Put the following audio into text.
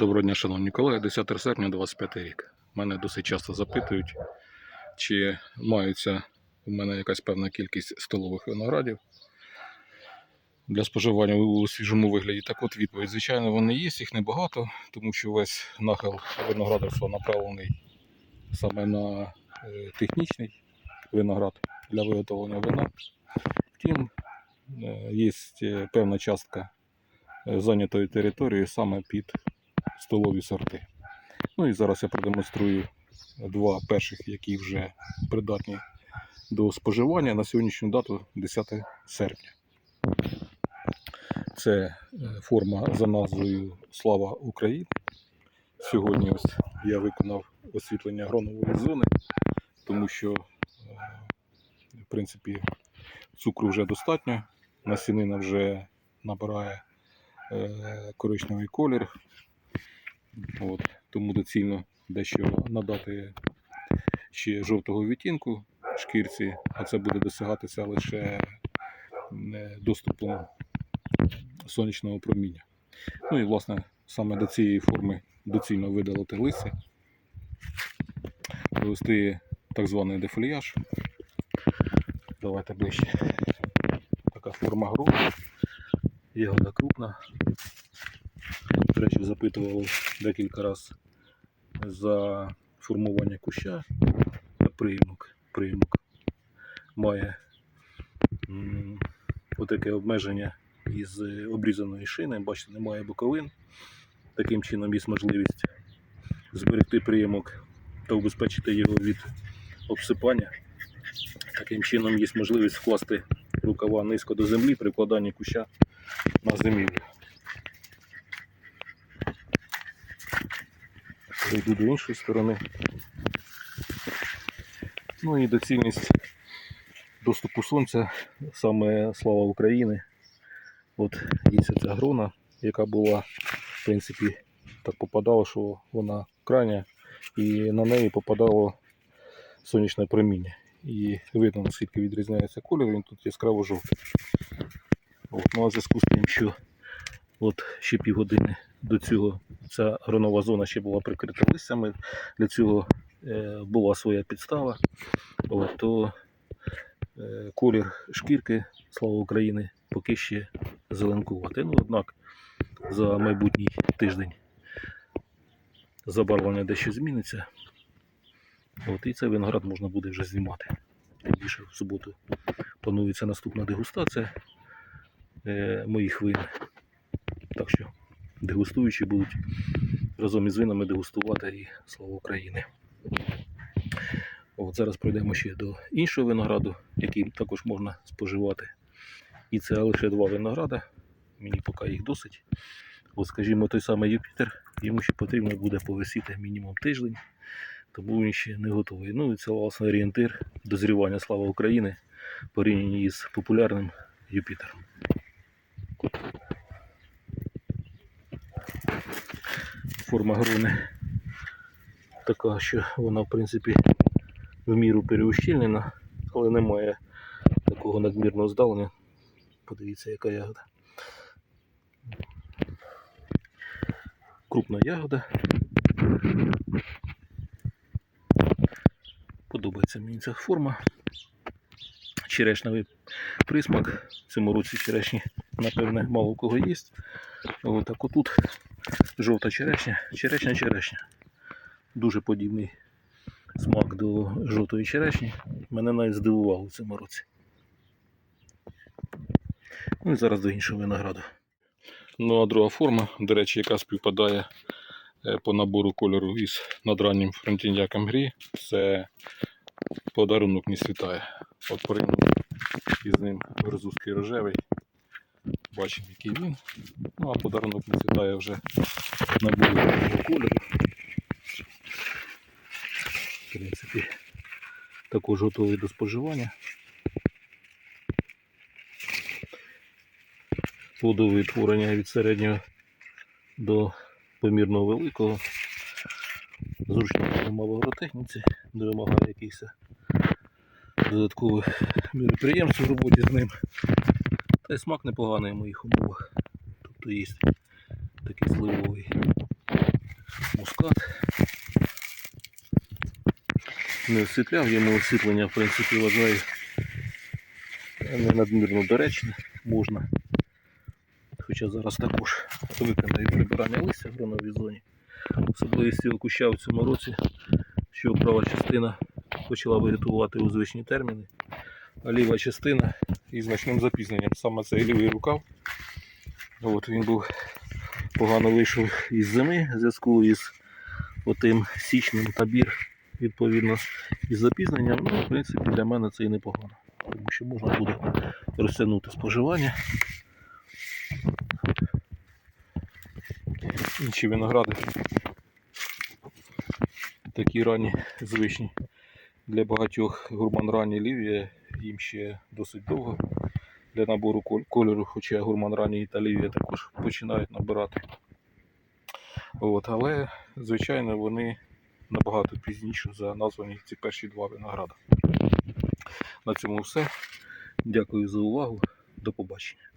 Доброго дня, шановні колеги. 10 серпня 25 рік. Мене досить часто запитують, чи маються у мене якась певна кількість столових виноградів для споживання у свіжому вигляді. Так от відповідь. Звичайно, вони є, їх небагато, тому що весь нахил виноградарства направлений саме на е, технічний виноград для виготовлення вина. Втім, е, є е, певна частка зайнятої території саме під столові сорти. Ну і зараз я продемонструю два перших, які вже придатні до споживання на сьогоднішню дату 10 серпня. Це е, форма за назвою Слава Україні. Сьогодні ось я виконав освітлення гронової зони, тому що, е, в принципі, цукру вже достатньо, насінина вже набирає е, коричневий колір. От, тому доцільно дещо надати ще жовтого відтінку шкірці, а це буде досягатися лише доступом сонячного проміння. Ну і власне саме до цієї форми доцільно видалити листя, провести так званий дефоліяж. Давайте ближче. Така форма гру, ягода крупна. До речі, запитували декілька разів за формування куща приймок. Приймок має отаке обмеження із обрізаної шини. Бачите, немає боковин. Таким чином є можливість зберегти приймок та убезпечити його від обсипання. Таким чином є можливість вкласти рукава низько до землі при вкладанні куща на зимівлю. Зайду до іншої сторони. Ну і доцільність доступу сонця, саме слава України. От є ця грона, яка була, в принципі, так попадала, що вона крайня, і на неї попадало сонячне проміння. І видно, наскільки відрізняється колір, він тут яскраво жовтий. От, ну а зв'язку з тим, що от ще півгодини до цього ця гронова зона ще була прикрита листями, для цього е, була своя підстава, от, то е, колір шкірки, слава України, поки ще зеленкувати. Ну, однак за майбутній тиждень забарвлення дещо зміниться. От, і цей виноград можна буде вже знімати. Тим більше в суботу планується наступна дегустація е, моїх вин. Так що дегустуючі будуть разом із винами дегустувати і слава України. От зараз пройдемо ще до іншого винограду, який також можна споживати. І це лише два винограда. Мені поки їх досить. От, скажімо, той самий Юпітер, йому ще потрібно буде повисіти мінімум тиждень, тому він ще не готовий. Ну і це власне орієнтир дозрівання слава України порівняно із популярним Юпітером. Форма грони така, що вона в принципі в міру переущільнена, але немає такого надмірного здалення. Подивіться, яка ягода. Крупна ягода. Подобається мені ця форма. Черешневий присмак. В цьому році черешні, напевне, мало у кого є. Ось так отут жовта черешня, черешня, черешня. Дуже подібний смак до жовтої черешні. Мене навіть здивувало в цьому році. Ну і зараз до іншого винограду. Ну а друга форма, до речі, яка співпадає е, по набору кольору із надраннім фронтіняком грі, це подарунок не світає. От порівняно із ним верзузький рожевий. Бачимо, який він. Ну а подарунок не світає вже такого кольору. В принципі, також готовий до споживання. Плодовитворення від середнього до помірно великого. Зручно нема в агротехніці, вимагає якихось додаткових міроприємств в роботі з ним. Та й смак непоганий в моїх умовах. Тобто є такий зливовий мускат. Не освітляв, йому освітлення в принципі вважаю е, не надмірно доречне можна. Хоча зараз також виконає прибирання листя в гроновій зоні. Особливість цього куща в цьому році, що права частина почала вегетувати у звичні терміни, а ліва частина із значним запізненням. Саме цей лівий рукав. От він був погано вийшов із зими в зв'язку із отим січним табір, відповідно, із запізненням. Ну, в принципі, для мене це і непогано. Тому що можна буде розтягнути споживання. Інші виногради такі ранні звичні. Для багатьох гурман ранні лівія їм ще досить довго для набору кольору, хоча гурман ранній та лівія також починають набирати. От, але, звичайно, вони набагато пізніше за названі ці перші два винограда. На цьому все. Дякую за увагу. До побачення.